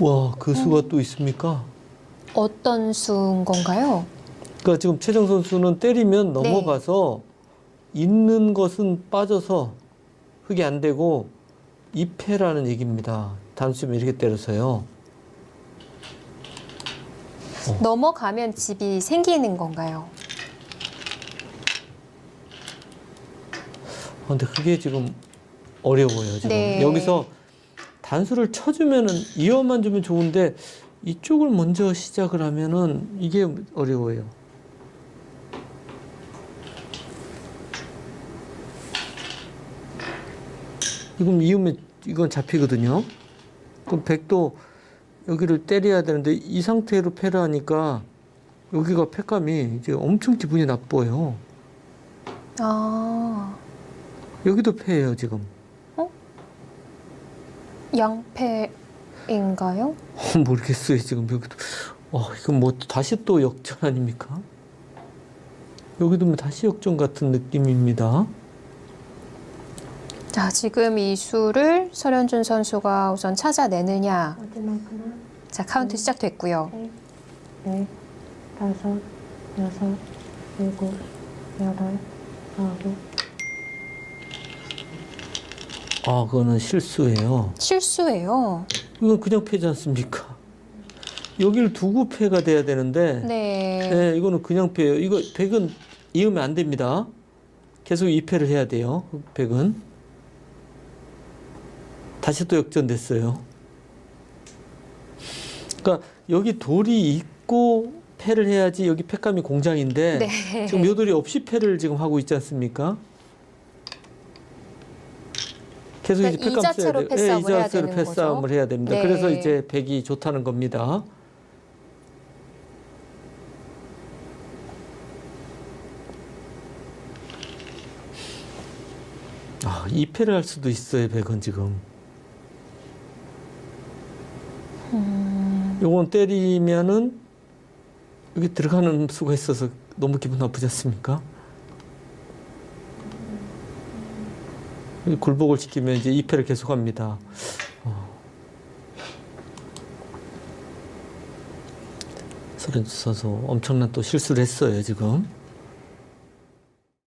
와, 그 수가 또 있습니까? 어떤 수인 건가요? 그러니까 지금 최정 선수는 때리면 네. 넘어가서 있는 것은 빠져서 흙이 안 되고 입회라는 얘기입니다. 단수면 이렇게 때려서요. 넘어가면 집이 생기는 건가요? 아, 근데 그게 지금 어려워요. 지금 네. 여기서 단수를 쳐주면은 이어만 주면 좋은데 이쪽을 먼저 시작을 하면은 이게 어려워요. 이건 이으면 이건 잡히거든요. 그럼 백도 여기를 때려야 되는데 이 상태로 패를 하니까 여기가 패감이 이제 엄청 기분이 나빠요. 아, 여기도 패예요 지금. 양패인가요? 어, 모르겠어요 지금 여기도 어 이건 뭐 다시 또 역전 아닙니까? 여기도 뭐 다시 역전 같은 느낌입니다. 자, 지금 이 수를 설현준 선수가 우선 찾아내느냐. 마지막 하나, 자, 카운트 시작됐고요. 셋, 넷, 다섯, 여섯, 일곱, 여덟, 아홉, 아 그거는 실수예요. 실수예요. 이건 그냥 패지 않습니까? 여기를 두고 패가 돼야 되는데 네. 네, 이거는 그냥 패예요. 이거 백은 이으면 안 됩니다. 계속 이 패를 해야 돼요. 백은 다시 또 역전됐어요. 그러니까 여기 돌이 있고 패를 해야지 여기 패감이 공장인데 네. 지금 요 돌이 없이 패를 지금 하고 있지 않습니까? 계속 그러니까 이제 자체로 써야 돼요. 패싸움을 이 해야 자체로 되는 패싸움을 거죠. 해야 됩니다. 네. 그래서 이제 백이 좋다는 겁니다. 아, 2패를 할 수도 있어요, 백은 지금. 음. 요건 때리면은 여기 들어가는 수가 있어서 너무 기분 나쁘지 않습니까? 여기 굴복을 시키면 이제 2패를 계속합니다. 어. 서른주 선수 엄청난 또 실수를 했어요, 지금.